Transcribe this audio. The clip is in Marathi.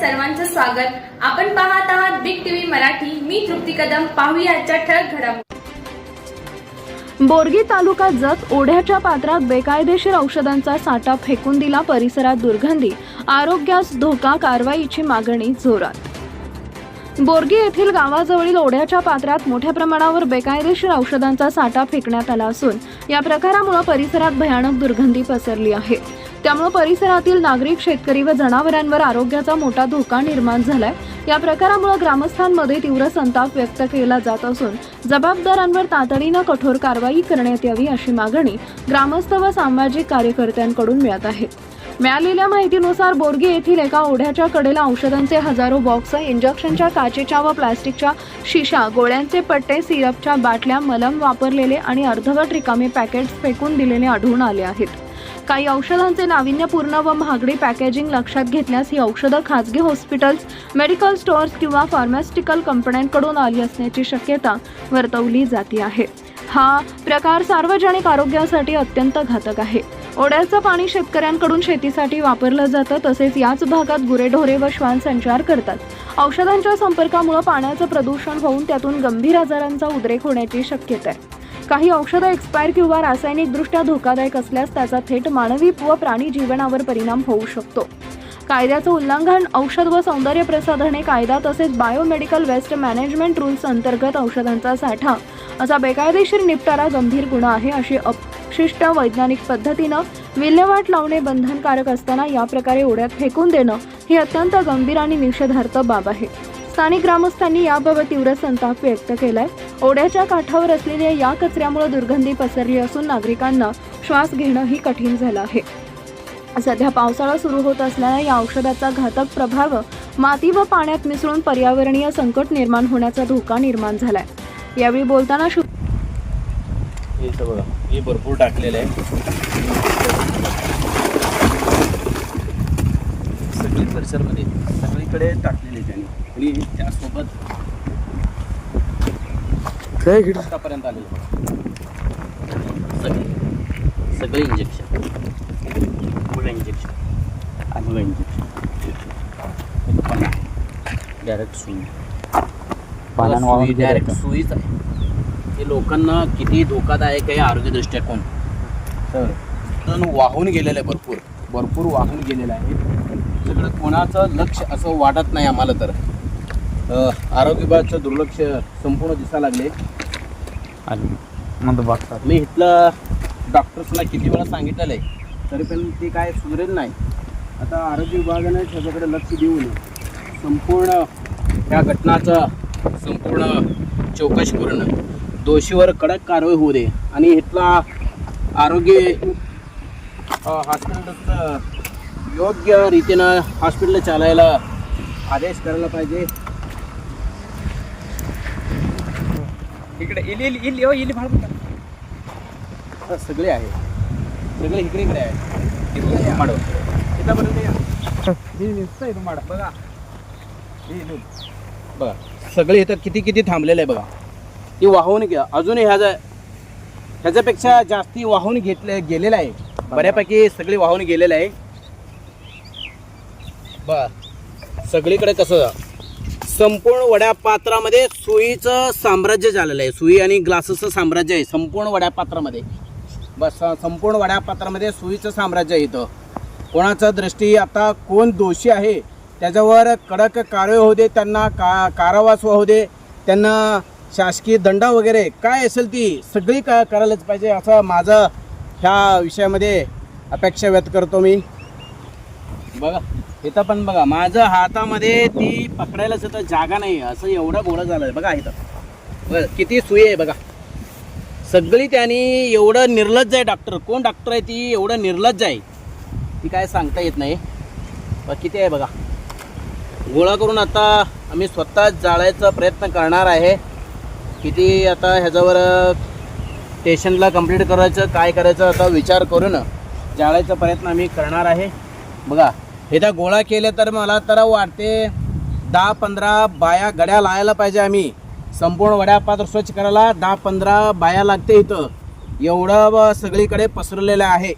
सर्वांचं स्वागत. आपण पाहत आहात बिग टीव्ही मराठी. मी तृप्ती कदम. पाहूया आजच्या ठळक घडामोडी. बोरगी तालुका जत ओढ्याच्या पात्रात बेकायदेशीर औषधांचा साठा फेकून दिला परिसरात दुर्गंधी. आरोग्यास धोका कारवाईची मागणी जोरात. बोरगी येथील गावाजवळील ओढ्याच्या पात्रात मोठ्या प्रमाणावर बेकायदेशीर औषधांचा साठा फेकण्यात आला असून या प्रकारामुळे परिसरात भयानक दुर्गंधी पसरली आहे. त्यामुळे परिसरातील नागरिक शेतकरी व जनावरांवर आरोग्याचा मोठा धोका निर्माण झालाय. या प्रकारामुळे ग्रामस्थांमध्ये तीव्र संताप व्यक्त केला जात असून जबाबदारांवर तातडीनं कठोर कारवाई करण्यात यावी अशी मागणी ग्रामस्थ व सामाजिक कार्यकर्त्यांकडून मिळत आहे. मिळालेल्या माहितीनुसार बोरगी येथील एका ओढ्याच्या कडेला औषधांचे हजारो बॉक्स इंजेक्शनच्या काचेच्या व प्लास्टिकच्या शिशा गोळ्यांचे पट्टे सिरपच्या बाटल्या मलम वापरलेले आणि अर्धवट रिकामे पॅकेट्स फेकून दिलेले आढळून आले आहेत. काही औषधांचे नाविन्यपूर्ण व महागडी पॅकेजिंग लक्षात घेतल्यास ही औषधं खाजगी हॉस्पिटल्स मेडिकल स्टोअर्स किंवा फार्मास्युटिकल कंपन्यांकडून आली असण्याची शक्यता वर्तवली जाते आहे. हा प्रकार सार्वजनिक आरोग्यासाठी अत्यंत घातक आहे. ओढ्याचं पाणी शेतकऱ्यांकडून शेतीसाठी वापरलं जातं तसेच याच भागात गुरेढोरे व श्वान संचार करतात. औषधांच्या संपर्कामुळे पाण्याचं प्रदूषण होऊन त्यातून गंभीर आजारांचा उद्रेक होण्याची शक्यता आहे. काही औषधं एक्सपायर किंवा रासायनिकदृष्ट्या धोकादायक असल्यास त्याचा थेट मानवी व प्राणी जीवनावर परिणाम होऊ शकतो. कायद्याचं उल्लंघन औषध व सौंदर्य प्रसाधने कायदा तसेच बायोमेडिकल वेस्ट मॅनेजमेंट रूल्स अंतर्गत औषधांचा साठा असा बेकायदेशीर निपटारा गंभीर गुन्हा आहे अशी अपशिष्ट वैज्ञानिक पद्धतीनं विल्हेवाट लावणे बंधनकारक असताना या प्रकारे ओढ्यात फेकून देणं ही अत्यंत गंभीर आणि निषेधार्थ बाब आहे. स्थानिक ग्रामस्थांनी याबाबत तीव्र संताप व्यक्त केलाय. ओढ्याच्या काठावर असलेल्या या कचऱ्यामुळे दुर्गंधी पसरली असून नागरिकांना श्वास घेणंही कठीण झालं आहे. सध्या पावसाळा सुरू होत असल्याने या औषधाचा घातक प्रभाव माती व पाण्यात मिसळून पर्यावरणीय संकट निर्माण होण्याचा धोका निर्माण झालाय. यावेळी बोलताना शु हे भरपूर टाकलेलं आहे. सगळी परिसरमध्ये सगळीकडे टाकलेले त्यांनी. आणि त्यासोबत आतापर्यंत आलेलं सगळे सगळे इंजेक्शन मुलं इंजेक्शन मुलं इंजेक्शन डायरेक्ट सुई. वाहून गेलं डायरेक्ट होतं. सुईच आहे. हे लोकांना किती धोकादायक आहे आरोग्यदृष्ट्या कोण? तर तण वाहून गेलेलं आहे भरपूर. भरपूर वाहून गेलेलं आहे. सगळं कोणाचं लक्ष असं वाटत नाही आम्हाला तर. आरोग्य विभागाचं दुर्लक्ष संपूर्ण दिसायला लागले. आणि मग बघतात मी इथलं डॉक्टर्सला किती वेळा सांगितलेलं आहे तरी पण ते काय सुधरेल नाही. आता आरोग्य विभागाने त्याच्याकडे लक्ष देऊन संपूर्ण या घटनाचं संपूर्ण चौकशी करून दोषीवर कडक कारवाई होऊ दे. आणि इथला आरोग्य हॉस्पिटल योग्य रीतीनं हॉस्पिटल चालायला आदेश करायला पाहिजे. इकडे इली इली इली ओ इली भाड सगळे आहे. सगळे इकडे इकडे आहे. माडव इथपर्यंत माड इथं बघा. बघा. सगळे इथं किती किती थांबलेलं आहे बघा. ती वाहून घ्या. अजूनही ह्याचा ह्याच्यापेक्षा जास्ती वाहून घेतले गेलेलं आहे. बऱ्यापैकी सगळे वाहून गेलेलं आहे. बघा. सगळीकडे कसं संपूर्ण वड्या पात्रामध्ये सुईचं साम्राज्य झालेलं आहे. सुई आणि ग्लासेसचं साम्राज्य आहे. संपूर्ण वड्या पात्रामध्ये बस संपूर्ण वड्या पात्रामध्ये सुईचं साम्राज्य आहे इथं. कोणाचं दृष्टी आता कोण दोषी आहे त्याच्यावर कडक कारवाई होऊ दे त्यांना का कारावास होऊ दे त्यांना शासकीय दंड वगैरे काय असेल ती सगळी का करायलाच पाहिजे असं माझं ह्या विषयामध्ये अपेक्षा व्यक्त करतो मी. बघा. इथं पण बघा माझं हातामध्ये ती पकडायलाच सुद्धा जागा नाही असं एवढं गोळं झालं आहे. बघा इथं. बरं किती सुई आहे बघा. सगळी त्यांनी एवढं निर्लज्ज आहे डॉक्टर. कोण डॉक्टर आहे ती? एवढं निर्लज्ज आहे. ती काय सांगता येत नाही. किती आहे बघा. गोळा करून आता आम्ही स्वतः जाळायचा प्रयत्न करणार आहे. किती आता ह्याच्यावर स्टेशनला कंप्लीट करायचं काय करायचं आता विचार करून जाळायचा प्रयत्न आम्ही करणार आहे. बघा इथं गोळा केले तर मला तर वाटते दहा पंधरा बाया गड्या लावायला पाहिजे आम्ही. संपूर्ण वड्यापात्र स्वच्छ करायला दहा पंधरा बाया लागते इथं. एवढं सगळीकडे पसरलेलं आहे.